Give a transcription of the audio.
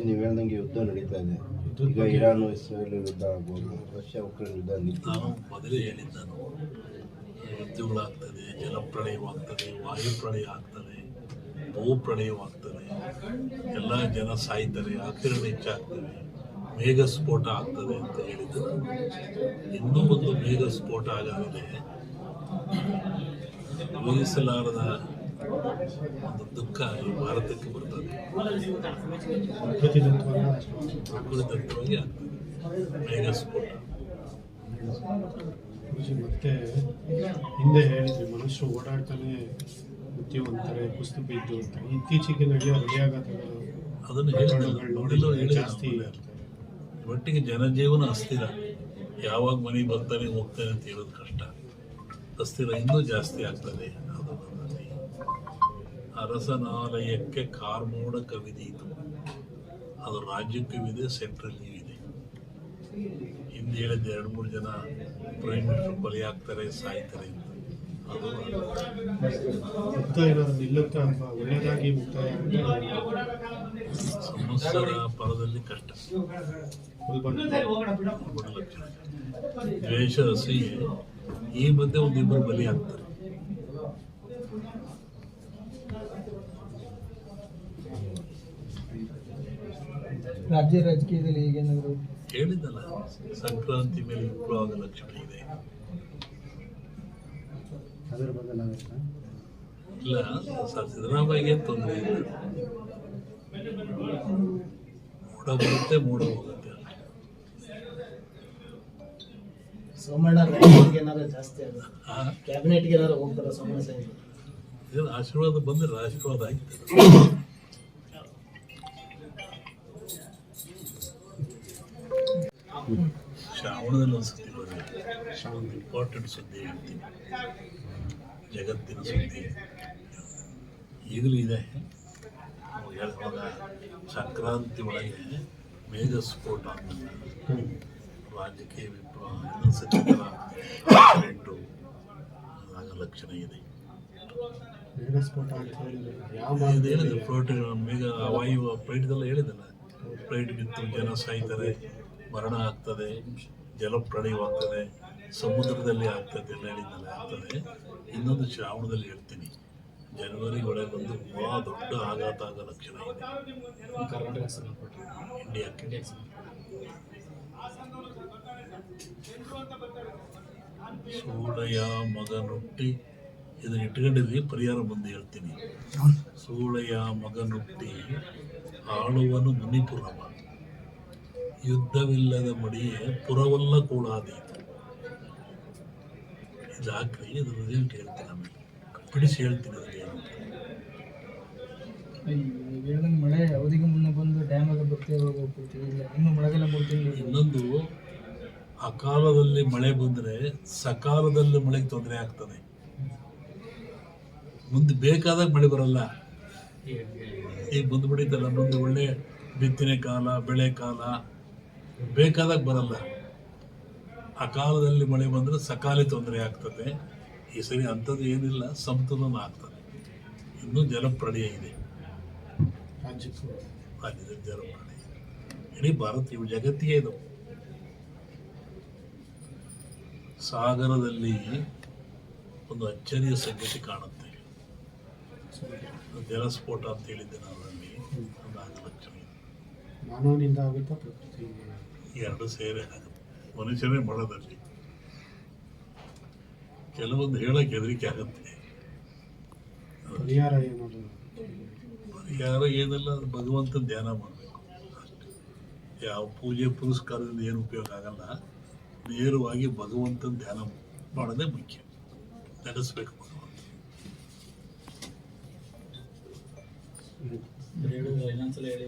ಸದ್ಯ ನೀವು ಹೇಳ್ದಂಗೆ ಯುದ್ಧ ನಡೀತಾ ಇದೆ. ಈಗ ಇರಾನ್ ಇಸ್ರೇಲ್ ಯುದ್ಧ ಆಗ್ಬೋದು ರಷ್ಯಾ ಉಕ್ರೇನ್ ಯುದ್ಧ ನಾನು ಮೊದಲೇ ಹೇಳಿದ್ದನು ಯುದ್ಧಗಳಾಗ್ತದೆ ಜಲಪ್ರಳಯವಾಗ್ತದೆ ವಾಯುಪ್ರಳಯ ಆಗ್ತದೆ ಭೂಪ್ರಳಯವಾಗ್ತದೆ. ಎಲ್ಲ ಜನ ಸಾಯ್ತಾರೆ ಆಕ್ರಮಣ ಹೆಚ್ಚಾಗ್ತದೆ. ಮೇಘ ಸ್ಫೋಟ ಆಗ್ತದೆ ಅಂತ ಹೇಳಿದರು. ಇನ್ನೂ ಒಂದು ಮೇಘ ಸ್ಫೋಟ ಆಗಲಿದೆ. ಊಹಿಸಲಾರದ ದುಃಖ ಈ ಭಾರತಕ್ಕೆ ಬರ್ತದೆ. ಪ್ರಕೃತಿದತ್ತವಾಗಿ ಆಗ್ತದೆ. ಮೇಘ ಕೂಡ. ಗುರುಜಿ ಮತ್ತೆ ಹಿಂದೆ ಹೇಳಿದ್ವಿ ಮನುಷ್ಯರು ಓಡಾಡ್ತಾನೆ ಬುದ್ಧಿವಂತರೆ ಕುಸ್ತು ಬಿದ್ದು ಅಂತ. ಇತ್ತೀಚೆಗೆ ನಡೆಯೋ ಹೃದಯಾಘಾತಗಳು ಅದನ್ನು ಹೇಳಿಲ್ಲ. ನೋಡಿದ್ರು ಜಾಸ್ತಿ ಇಲ್ಲ ಒಟ್ಟಿಗೆ ಜನಜೀವನ ಅಸ್ಥಿರ. ಯಾವಾಗ ಮನೆಗೆ ಬರ್ತಾನೆ ಹೋಗ್ತಾನೆ ಅಂತ ಹೇಳೋದು ಕಷ್ಟ. ಅಸ್ಥಿರ ಇನ್ನೂ ಜಾಸ್ತಿ ಆಗ್ತದೆ. ಅರಸನಾಲಯಕ್ಕೆ ಕಾರ್ಮೋಡ ಕವಿದೀತು ಅದು ರಾಜ್ಯಕ್ಕೂ ಸೆಂಟ್ರಲ್ ಇದೆ. ಹಿಂದೆ ಹೇಳಿದ ಎರಡು ಮೂರು ಜನ ಪ್ರೈಮ್ ಮಿನಿಸ್ಟರ್ ಬಲಿ ಆಗ್ತಾರೆ ಸಾಯ್ತಾರೆ ಅಂತ. ಸಮಸ್ಯೆಗಳ ಪರದಲ್ಲಿ ಕಷ್ಟ. ದ್ವೇಷ ಅಸೂಯೆ ಈ ಮಧ್ಯೆ ಒಂದಿಬ್ಬರು ಬಲಿ ಆಗ್ತಾರೆ ರಾಜ್ಯ ರಾಜಕೀಯದಲ್ಲಿ ಈಗೇನಾದ್ರು ಹೇಳಿದ್ದಲ್ಲ ಸಂಕ್ರಾಂತಿ ಮೇಲೆ ಇಂಪ್ರೂವ್ ಆಗೋ ಲಕ್ಷಣ ಇದೆ. ಅದರ ಬಗ್ಗೆ ಇಲ್ಲ ಸರ್ ಸಿದ್ದರಾಮಯ್ಯಗೆ ತೊಂದರೆ ಇಲ್ಲ. ಮೂಡ ಬರುತ್ತೆ ಮೂಡ ಹೋಗುತ್ತೆ ಸೋಮಣ್ಣ ಏನಾದ್ರು ಜಾಸ್ತಿ ಅಲ್ಲ ಕ್ಯಾಬಿನೆಟ್ಗೆ ಏನಾದ್ರು ಹೋಗ್ತಾರ ಸೋಮಣ್ಣ ಸಾಹೇಬ್ ಏನು ಆಶೀರ್ವಾದ ಬಂದ್ರೆ ಆಶೀರ್ವಾದ ಆಯ್ತು. ಶ್ರಾವಣದಲ್ಲಿ ಬಂದಿದೆ. ಒಂದು ಇಂಪಾರ್ಟೆಂಟ್ ಸುದ್ದಿ ಹೇಳ್ತೀನಿ. ಜಗತ್ತಿನ ಸುದ್ದಿ. ಈಗಲೂ ಇದೆ. ನಾವು ಹೇಳುವಾಗ ಸಂಕ್ರಾಂತಿ ಒಳಗೆ ಮೇಘ ಸ್ಫೋಟ ರಾಜಕೀಯ ವಿಪ್ಲವ ಇನ್ನೊಂದು ಸಚಿವರ ಲಕ್ಷಣ ಇದೆ. ಸ್ಫೋಟ ಅಂತ ಹೇಳಿದ್ರೆ. ಯಾವ ಇದು ಫ್ಲೋಟ್ ಮೇಘ ವಾಯು ಫ್ಲೈಟ್ದೆಲ್ಲ ಹೇಳಿದಲ್ಲ ಫ್ಲೈಟ್ ಬಿತ್ತು ಜನ ಸಾಯ್ತಾರೆ ಮರಣ ಆಗ್ತದೆ ಜಲಪ್ರಳಯವಾಗ್ತದೆ ಸಮುದ್ರದಲ್ಲಿ ಆಗ್ತದೆ ಎಲ್ಲ ಹೇಳಿದ್ದಲ್ಲ ಆಗ್ತದೆ. ಇನ್ನೊಂದು ಶ್ರಾವಣದಲ್ಲಿ ಹೇಳ್ತೀನಿ. ಜನವರಿ ಒಳಗೆ ಬಂದು ಭಾಳ ದೊಡ್ಡ ಆಘಾತ ಆಗ ಲಕ್ಷಣ ಇದೆ. ಕರ್ನಾಟಕ ಇಂಡಿಯಾಕ್ಕೆ ಸೂಳಯ ಮಗನುಟ್ಟಿ ಇದನ್ನ ಇಟ್ಕೊಂಡಿದ್ವಿ ಪರಿಹಾರ ಬಂದು ಹೇಳ್ತೀನಿ. ಸೂಳೆಯ ಮಗನುಟ್ಟಿ ಆಳುವನು ಮುನಿಪುರವ. ಯುದ್ಧವಿಲ್ಲದ ಮಡಿಯೇ ಪುರವಲ್ಲ ಕೂಡಾದೀತು ಇದು ಹಾಕ್ರಿ ಇದ್ರ ರಿಸಲ್ಟ್ ಹೇಳ್ತೀನಿ ಆಮೇಲೆ. ಬಿಡಿಸಿ ಹೇಳ್ತೀನಿ ಅದ್ರಲ್ಲಿ ಮಳೆ ಅವಧಿಗೆ ಮುನ್ನ ಬಂದು ಡ್ಯಾಮ್ ಎಲ್ಲ ಬರ್ತೀವಿ ಹೋಗ್ಬಿಡ್ತೀವಿ ಇಲ್ಲ ಇನ್ನು ಮಳೆಗೆಲ್ಲ ಬರ್ತೀವಿ ಇನ್ನೊಂದು ಅಕಾಲದಲ್ಲಿ ಮಳೆ ಬಂದರೆ ಸಕಾಲದಲ್ಲಿ ಮಳೆಗೆ ತೊಂದರೆ ಆಗ್ತದೆ. ಮುಂದೆ ಬೇಕಾದಾಗ ಮಳೆ ಬರಲ್ಲ. ಈಗ ಬಂದ್ಬಿಟ್ಟಿದ್ದಲ್ಲ ಮುಂದೆ ಒಳ್ಳೆ ಬಿತ್ತನೆ ಕಾಲ, ಬೆಳೆ ಕಾಲ, ಬೇಕಾದಾಗ ಬರಲ್ಲ. ಆ ಕಾಲದಲ್ಲಿ ಮಳೆ ಬಂದರೆ ಸಕಾಲಿ ತೊಂದರೆ ಆಗ್ತದೆ. ಈ ಸರಿ ಅಂಥದ್ದು ಏನಿಲ್ಲ, ಸಮತೋಲನ ಆಗ್ತದೆ. ಇನ್ನೂ ಜಲಪ್ರಳಯ ಇದೆ. ರಾಜ್ಯದಲ್ಲಿ ರಾಜ್ಯದ ಜಲಪ್ರಳಯ. ಇಡೀ ಭಾರತ, ಇವು ಜಗತ್ತಿಗೆ ಇದು. ಸಾಗರದಲ್ಲಿ ಒಂದು ಅಚ್ಚರಿಯ ಸಂಗತಿ ಕಾಣುತ್ತೆ. ಜಲಸ್ಫೋಟ ಅಂತ ಹೇಳಿದ್ದೆ ನಾನು ಅಲ್ಲಿ. ಲಕ್ಷಣ ಮಾನವನಿಂದ ಆಗುತ್ತಾ ಪ್ರಕೃತಿ ಎರಡು ಸೇರೆ ಮನುಷ್ಯನೇ ಮಾಡೋದಲ್ಲಿ ಕೆಲವೊಂದು ಹೇಳಕ್ಕೆ ಹೆದರಿಕೆ ಆಗುತ್ತೆ. ಪರಿಹಾರ ಏನಾದ್ರು? ಪರಿಹಾರ ಏನಿಲ್ಲ ಅದು ಭಗವಂತನ ಧ್ಯಾನ ಮಾಡಬೇಕು. ಯಾವ ಪೂಜೆ ಪುರಸ್ಕಾರದಿಂದ ಏನು ಉಪಯೋಗ ಆಗಲ್ಲ. ನೇರವಾಗಿ ಭಗವಂತನ ಧ್ಯಾನ ಮಾಡೋದೇ ಮುಖ್ಯ. ನಡೆಸ್ಬೇಕು ಭಗವಂತ ಹೇಳಿ ಇನ್ನೊಂದ್ಸಲ ಹೇಳಿ